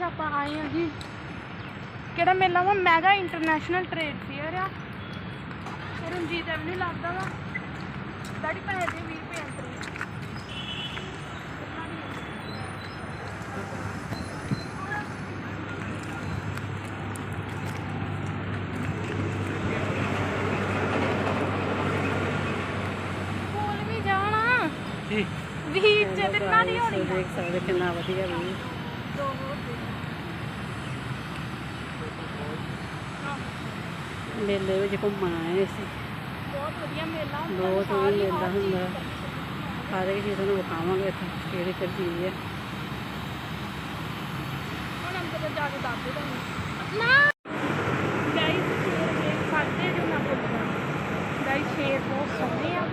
Guys ਆਪਾਂ ਆਏ ਹਾਂ ਜੀ। ਕਿਹੜਾ ਮੇਲਾ ਵਾ? ਮੈਗਾ ਇੰਟਰਨੈਸ਼ਨਲ ਟ੍ਰੇਡ ਫੇਅਰ ਆ। ਰਣਜੀਤ ਐਵਨਿਊ ਲੱਗਦਾ ਵਾ। ਡੈਡੀ ਪੈਸੇ ਦੇ 20 ਰੁਪਏ ਵੀ ਜਾਣਾ। ਜੀ। ਵੀ ਇੱਜ਼ਤ ਨਾ ਨਹੀਂ ਹੋਣੀ ਦੇਖ ਸਕਦੇ ਕਿੰਨਾ ਵਧੀਆ ਵੀ ਮੇਲੇ ਵਿੱਚ ਘੁੰਮਣ ਆਏ ਸੀ। ਬਹੁਤ ਵਧੀਆ ਮੇਲਾ ਹੁੰਦਾ ਬਹੁਤ ਵਧੀਆ ਮੇਲਾ ਹੁੰਦਾ। ਹਰ ਇੱਕ ਚੀਜ਼ ਤੁਹਾਨੂੰ ਵਿਖਾਵਾਂਗੇ ਇੱਥੇ ਕਿਹੜੀ ਕਿਹੜੀ ਚੀਜ਼ ਹੈ। ਹੁਣ ਅੰਦਰ ਜਾ ਕੇ ਦੱਸ ਦੇ ਤੁਹਾਨੂੰ। ਨਾ। ਗਾਈਸ ਸ਼ੇਰ ਦੇਖ ਸਕਦੇ ਜੋ ਨਾ ਬੋਲਣਾ ਗਾਈਸ ਸ਼ੇਰ ਬਹੁਤ ਸੋਹਣੇ ਆ।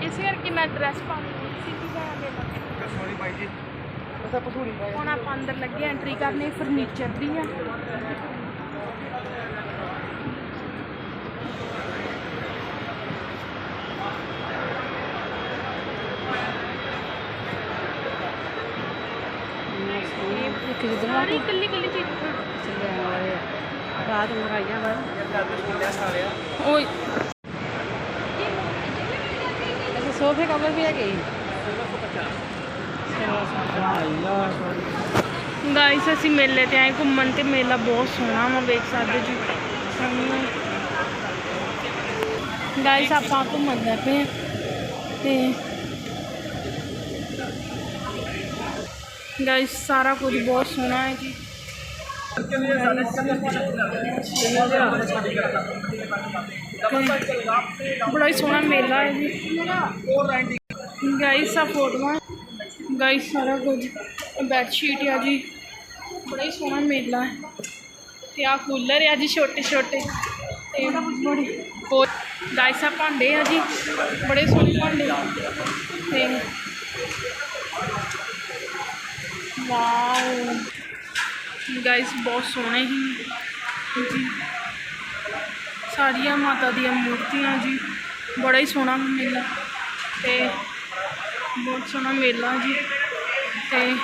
ਇਸ ਕਰਕੇ ਮੈਂ ਡਰੈਸ ਪਾਉਣੀ ਸੀ ਕਿ ਮੈਂ ਮੇਲਾ ਸੋਰੀ ਬਾਈ ਜੀ। ਬਸ ਆਪਾਂ ਸੋਰੀ ਬਾਈ ਹੁਣ ਆਪਾਂ ਅੰਦਰ ਲੱਗੇ ਐਂਟਰੀ ਕਰਨੀ ਫਰਨੀਚਰ ਦੀ ਆ। ਖਰੀਦਣਾ ਸਾਰੀ ਇਕੱਲੀ ਇਕੱਲੀ ਚੀਜ਼ ਚੱਲਿਆ ਵਾਲੇ ਰਾਤ ਨੂੰ ਆਈਆਂ ਵਾ। ਓਏ। ਅੱਛਾ ਸੋਫੇ ਕਵਰ ਵੀ ਹੈਗੇ ਗਾਇਸ ਅਸੀਂ ਮੇਲੇ ਤੇ ਆਏ ਘੁੰਮਣ ਤੇ ਮੇਲਾ ਬਹੁਤ ਸੋਹਣਾ ਵਾ ਵੇਖ ਸਕਦੇ ਜੀ। ਸਾਨੂੰ ਗਾਇਸ ਆਪਾਂ ਘੁੰਮਣ ਪਏ ਤੇ ਗਾਇਸ ਸਾਰਾ ਕੁਝ ਬਹੁਤ ਸੋਹਣਾ ਹੈ ਜੀ ਤੇ ਬੜਾ ਹੀ ਸੋਹਣਾ ਮੇਲਾ ਹੈ ਜੀ ਗਾਇਸ ਆ ਫੋਟੋਆਂ ਗਾਇਸ ਸਾਰਾ ਕੁਝ ਬੈੱਡ ਸ਼ੀਟ ਆ ਜੀ ਬੜਾ ਹੀ ਸੋਹਣਾ ਮੇਲਾ ਹੈ ਤੇ ਆ ਕੂਲਰ ਆ ਜੀ ਛੋਟੇ ਛੋਟੇ ਤੇ ਬੜੇ ਹੋਰ ਗਾਇਸ ਆ ਭਾਂਡੇ ਆ ਜੀ ਬੜੇ ਸੋਹਣੇ ਭਾਂਡੇ ਤੇ ਵਾਓ ਗਾਇਸ ਬਹੁਤ ਸੋਹਣੇ ਹੀ ਜੀ ਸਾਰੀਆਂ ਮਾਤਾ ਦੀਆਂ ਮੂਰਤੀਆਂ ਜੀ ਬੜਾ ਹੀ ਸੋਹਣਾ ਮੇਲਾ ਤੇ ਬਹੁਤ ਸੋਹਣਾ ਮੇਲਾ ਜੀ ਤੇ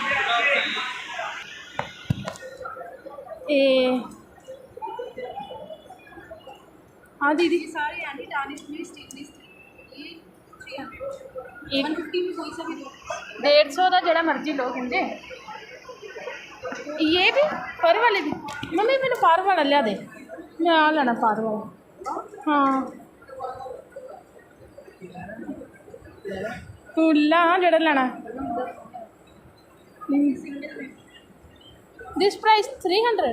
ਇਹ ਹਾਂ ਦੀਦੀ सारे एंटी टार्निश में स्टेनलेस ये 300 ਇੱਕ 150 में कोई सा भी लो 150 ਦਾ ਜਿਹੜਾ ਮਰਜ਼ੀ ਲੋ ਕਹਿੰਦੇ ਇਹ ਵੀ, ਫਰ ਵਾਲੇ ਵੀ ਮੰਮੀ, ਮੈਨੂੰ ਫਰ ਵਾਲਾ ਲਿਆ ਦੇ। ਮੈਂ ਆ ਲੈਣਾ ਫਰ ਵਾਲਾ। ਹਾਂ। ਫੁੱਲਾ ਜਿਹੜਾ ਲੈਣਾ। ਦਿਸ ਪ੍ਰਾਈਸ 300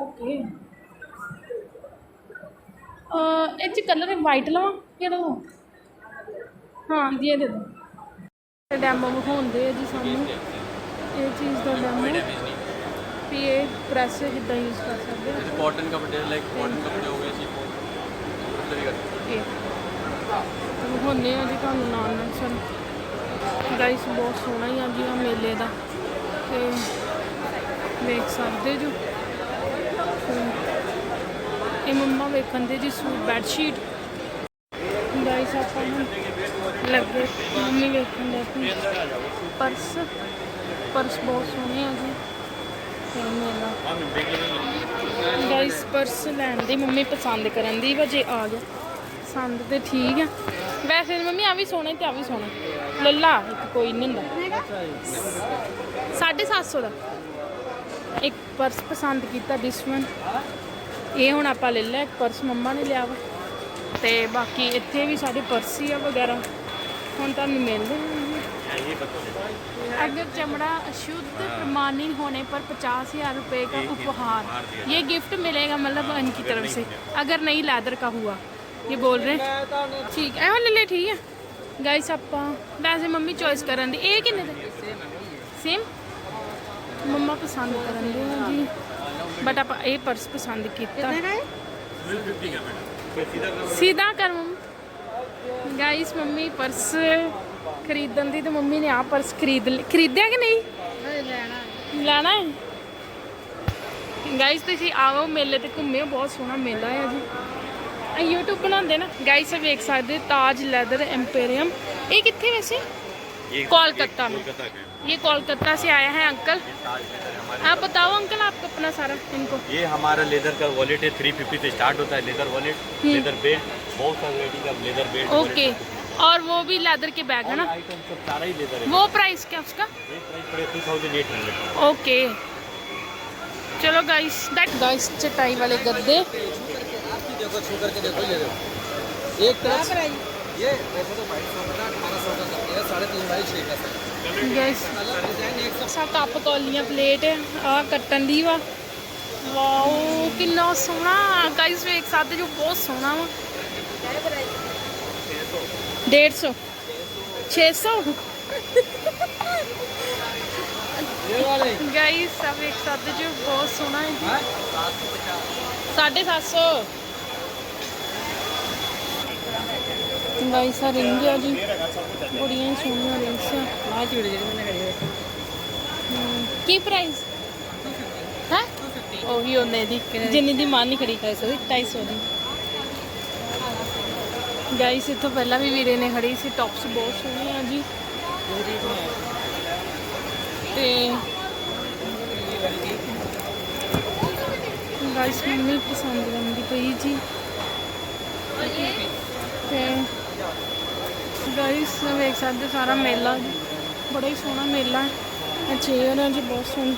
ਓਕੇ ਅ ਇਹ ਚ ਕਲਰ ਵਾਈਟ ਲਵਾਂ ਕਿਹੜਾ ਹਾਂ, ਜੀ, ਇਹ ਦੇ ਦੋ। ਡੈਮੋ ਵਿਖਾਉਂਦੇ ਆ ਜੀ ਸਾਨੂੰ। ਇਹ ਚੀਜ਼ ਦਾ ਡੈਮੋ ਵੀ ਇਹ ਪ੍ਰੈਸ ਜਿੱਦਾਂ ਯੂਜ਼ ਕਰ ਸਕਦੇ ਆ कॉटन कपड़े लाइक कॉटन कपड़े हो गए शिफॉन भी करते ਇਹ ਵਿਖਾਉਂਦੇ ਆ ਜੀ ਤੁਹਾਨੂੰ ਨਾਲ ਨਾਲ ਸਾਨੂੰ ਗਾਈਸ ਬਹੁਤ ਸੋਹਣਾ ਹੀ ਆ ਜੀ ਆ ਮੇਲੇ ਦਾ ਤੇ ਵੇਖ ਸਕਦੇ ਜੋ ਤੇ ਇਹ ਮੰਮਾ ਵੇਖਣ ਦੇ ਜੀ ਸੂਟ ਬੈੱਡ ਸ਼ੀਟ ਗਾਈਸ ਆਪਾਂ ਨੂੰ ਲੱਗੇ ਮੰਮੀ ਵੇਖਣ ਦੇ ਆਪਣੀ ਪਰਸ ਪਰਸ ਬਹੁਤ ਸੋਹਣੇ ਆ ਜੀ ਤੇ ਪਰਸ ਲੈਣ ਦੀ ਮੰਮੀ ਪਸੰਦ ਕਰਨ ਦੀ, ਵਜੇ ਆ ਗਿਆ। ਪਸੰਦ ਤੇ ਠੀਕ ਆ। ਵੈਸੇ ਤਾਂ ਮੰਮੀ, ਆ ਵੀ ਸੋਹਣਾ ਤੇ ਆ ਵੀ ਸੋਹਣਾ। ਲੱਲਾ, ਇੱਕ ਕੋਈ ਨਹੀਂ ਹੁੰਦਾ। 750 ਦਾ। ਇੱਕ ਪਰਸ ਪਸੰਦ ਕੀਤਾ ਦਿਸ ਇਹ ਹੁਣ ਆਪਾਂ ਲੈ ਲਿਆ, ਇੱਕ ਪਰਸ ਮੰਮਾ ਨੇ ਲਿਆ ਵਾ। ਤੇ ਬਾਕੀ ਇੱਥੇ ਵੀ ਸਾਡੇ ਪਰਸ ਹੀ ਆ ਵਗੈਰਾ। ਹੁਣ ਤੁਹਾਨੂੰ ਮਿਲਦੇ अगर चमड़ा शुद्ध प्रमाणित होने पर पचास हजार रुपये का उपहार ये गिफ्ट मिलेगा मतलब इनकी तरफ से अगर नहीं लैदर का हुआ ये बोल रहे हैं ठीक है ले ले ठीक है गाइस ਆਪਾਂ ਵੈਸੇ ਮੰਮੀ ਚੋਇਸ ਕਰਨ ਦੀ ਇਹ ਕਿੰਨੇ ਦੇ ਸੇਮ ਮੰਮਾ ਪਸੰਦ ਕਰਨ ਦੇ ਆ ਜੀ ਬਟ ਆਪਾਂ ਇਹ ਪਰਸ ਪਸੰਦ ਕੀਤਾ ਸਿੱਧਾ ਕਰ ਮੰਮੀ ਗਾਈਸ ਮੰਮੀ ਪਰਸ ਖਰੀਦਣ ਦੀ ਤੇ ਮੰਮੀ ਨੇ ਆ ਪਰਸ ਖਰੀਦ ਲਿ- ਖਰੀਦਿਆ ਕਿ ਨਹੀਂ ਲੈਣਾ ਹੈ ਗਾਈਸ ਤੁਸੀਂ ਆਓ ਮੇਲੇ ਤੇ ਘੁੰਮਿਓ ਬਹੁਤ ਸੋਹਣਾ ਮੇਲਾ ਹੈ ਜੀ ਇਹ YouTube ਬਣਾਉਂਦੇ ਨਾ ਗਾਈਸ ਵੇਖ ਸਕਦੇ ਤਾਜ ਲੈਦਰ ਐਮਪੀਰੀਅਮ ਇਹ ਕਿੱਥੇ ਵੈਸੇ ये कोलकाता में कोलकाता का है ये कोलकाता से आया है अंकल ये ताज लेदर है हमारे आप बताओ अंकल आप अपना सारा इनको ये हमारा लेदर का वॉलेट है थ्री फिफ्टी से स्टार्ट होता है लेदर वॉलेट हम्म। लेदर बेल्ट बहुत सारे वैरायटी का लेदर बेल्ट ओके और वो भी लेदर के बैग है ना? वो प्राइस क्या उसका? ओके चलो गाइस दैट गाइस चटाई वाले गद्दे। कप तौलियाँ प्लेट आ कट्टन दी वा। वाओ किन्ना सोहना। गाइस वे एक साथ जो बहुत सोहना वा। 150 600 ਗਾਈਸ ਸਭ ਇੱਕ ਸਾਥ ਜੋ ਬਹੁਤ ਸੋਹਣਾ ਹੈ ਜੀ 750 ਗਾਈਸ ਆ ਰਿੰਗ ਆ ਜੀ ਬੜੀਆਂ ਸੋਹਣੀਆਂ ਰਿੰਗਸ ਆ ਆ ਚੀੜ ਜਿਹੜੀ ਮੈਨੇ ਕਰੀ ਕੀ ਪ੍ਰਾਈਸ ਹਾਂ ਉਹੀ ਉਹਨੇ ਦੀ ਜਿੰਨੀ ਦੀ ਮਾਨ ਨਹੀਂ ਖੜੀ 250 ਦੀ 250 ਦੀ ਗਾਇਸ, ਇੱਥੋਂ ਪਹਿਲਾਂ ਵੀ ਵੀਰੇ ਨੇ ਖੜੀ ਸੀ ਟੌਪਸ ਬਹੁਤ ਸੋਹਣੇ ਆ ਜੀ। ਤੇ ਗਾਇਸ ਮੈਨੂੰ ਪਸੰਦ ਆਉਂਦੀ ਪਈ ਜੀ। ਤੇ ਗਾਇਸ ਵੇਖ ਸਕਦੇ ਸਾਰਾ ਮੇਲਾ, ਬੜਾ ਹੀ ਸੋਹਣਾ ਮੇਲਾ ਹੈ। ਚੇਅਰ ਹੈ ਜੀ, ਬਹੁਤ ਸੋਹਣੀ।